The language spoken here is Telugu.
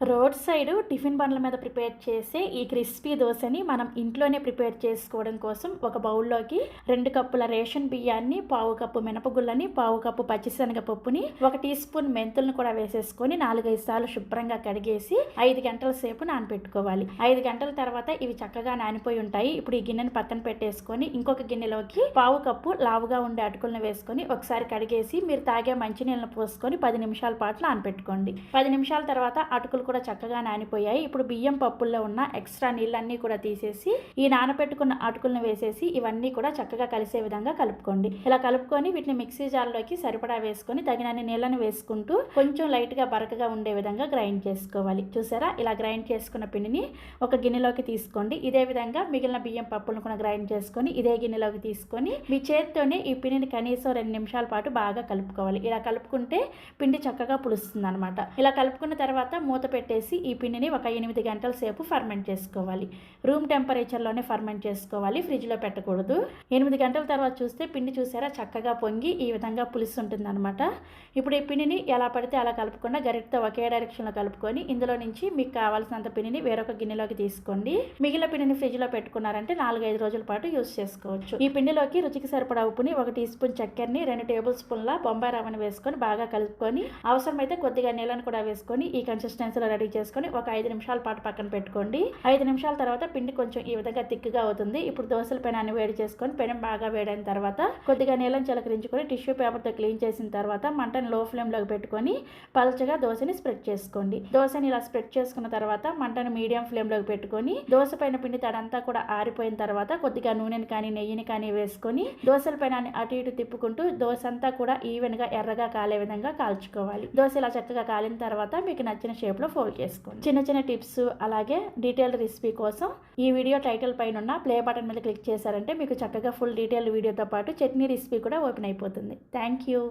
రోడ్ సైడ్ టిఫిన్ బండ్ల మీద ప్రిపేర్ చేసే ఈ క్రిస్పీ దోశని మనం ఇంట్లోనే ప్రిపేర్ చేసుకోవడం కోసం ఒక బౌల్లోకి రెండు కప్పుల రేషన్ బియ్యాన్ని పావు కప్పు మినపగుళ్ళని పావు కప్పు పచ్చిశనగ పప్పుని ఒక టీ స్పూన్ మెంతులను కూడా వేసేసుకొని నాలుగైదు సార్లు శుభ్రంగా కడిగేసి ఐదు గంటల సేపు నానబెట్టుకోవాలి. ఐదు గంటల తర్వాత ఇవి చక్కగా నానిపోయి ఉంటాయి. ఇప్పుడు ఈ గిన్నెని పక్కన పెట్టేసుకొని ఇంకొక గిన్నెలోకి పావు కప్పు లావుగా ఉండే అటుకులను వేసుకొని ఒకసారి కడిగేసి మీరు తాగే మంచినీళ్ళను పోసుకొని పది నిమిషాల పాటు నానపెట్టుకోండి పది నిమిషాల తర్వాత అటుకులు కూడా చక్కగా నానిపోయాయి. ఇప్పుడు బియ్యం పప్పుల్లో ఉన్న ఎక్స్ట్రా నీళ్ళన్నీ కూడా తీసేసి ఈ నానబెట్టుకున్న అటుకులను వేసేసి ఇవన్నీ కూడా చక్కగా కలిసే విధంగా కలుపుకోండి. ఇలా కలుపుకొని వీటిని మిక్సీ జార్లోకి సరిపడా వేసుకొని తగినన్ని నీళ్ళను వేసుకుంటూ కొంచెం లైట్గా బరకగా ఉండే విధంగా గ్రైండ్ చేసుకోవాలి. చూసారా? ఇలా గ్రైండ్ చేసుకున్న పిండిని ఒక గిన్నెలోకి తీసుకోండి. ఇదే విధంగా మిగిలిన బియ్యం పప్పులను కూడా గ్రైండ్ చేసుకొని ఇదే గిన్నెలోకి తీసుకొని మీ చేతితోనే ఈ పిండిని కనీసం రెండు నిమిషాల పాటు బాగా కలుపుకోవాలి. ఇలా కలుపుకుంటే పిండి చక్కగా పులుస్తుంది అనమాట ఇలా కలుపుకున్న తర్వాత మూత పెట్టేసి ఈ పిండిని ఒక ఎనిమిది గంటల సేపు ఫర్మెంట్ చేసుకోవాలి. రూమ్ టెంపరేచర్లోనే ఫర్మెంట్ చేసుకోవాలి. ఫ్రిడ్జ్లో పెట్టకూడదు. ఎనిమిది గంటల తర్వాత చూస్తే పిండి చూసారా? చక్కగా పొంగి ఈ విధంగా పులుసు ఉంటుంది అనమాట ఇప్పుడు ఈ పిండిని ఎలా పడితే అలా కలుపుకుండా గరిటతో ఒకే డైరెక్షన్లో కలుపుకొని ఇందులో నుంచి మీకు కావాల్సినంత పిండిని వేరొక గిన్నెలోకి తీసుకోండి. మిగిలిన పిండిని ఫ్రిడ్జ్లో పెట్టుకున్నారంటే నాలుగైదు రోజుల పాటు యూస్ చేసుకోవచ్చు. ఈ పిండిలోకి రుచికి సరిపడా ఉప్పుని ఒక టీ స్పూన్ చక్కెరని రెండు టేబుల్ స్పూన్ల బొంబాయి రవ్వని వేసుకొని బాగా కలుపుకొని అవసరమైతే కొద్దిగా నీళ్ళని కూడా వేసుకొని ఈ కన్సిస్టెన్సీలో రెడీ చేసుకొని ఒక ఐదు నిమిషాల పాటు పక్కన పెట్టుకోండి. ఐదు నిమిషాల తర్వాత పిండి కొంచెం ఈ విధంగా తిక్కుగా అవుతుంది. ఇప్పుడు దోశల పెనాన్ని వేడి చేసుకొని పెనం బాగా వేడైన తర్వాత కొద్దిగా నీళ్ళని చిలకరించుకొని టిష్యూ పేపర్తో క్లీన్ చేసిన తర్వాత మంటను లో ఫ్లేమ్లోకి పెట్టుకొని పలచగా దోశని స్ప్రెడ్ చేసుకోండి. దోశని ఇలా స్ప్రెడ్ చేసుకున్న తర్వాత మంటను మీడియం ఫ్లేమ్లోకి పెట్టుకొని దోశ పైన పిండి తడంతా కూడా ఆరిపోయిన తర్వాత కొద్దిగా నూనెని కానీ నెయ్యిని కానీ వేసుకొని దోశల పెనాన్ని అటు ఇటు తిప్పుకుంటూ దోశ అంతా కూడా ఈవెన్గా ఎర్రగా కాలే విధంగా కాల్చుకోవాలి. దోశ ఇలా చక్కగా కాలిన తర్వాత మీకు నచ్చిన షేప్లో ఫోల్డ్ చేసుకోండి. చిన్న చిన్న టిప్స్ అలాగే డీటెయిల్డ్ రెసిపీ కోసం ఈ వీడియో టైటిల్ పైన ఉన్న ప్లే బటన్ మీద క్లిక్ చేశారంటే మీకు చక్కగా ఫుల్ డీటెయిల్ వీడియోతో పాటు చట్నీ రెసిపీ కూడా ఓపెన్ అయిపోతుంది. Thank you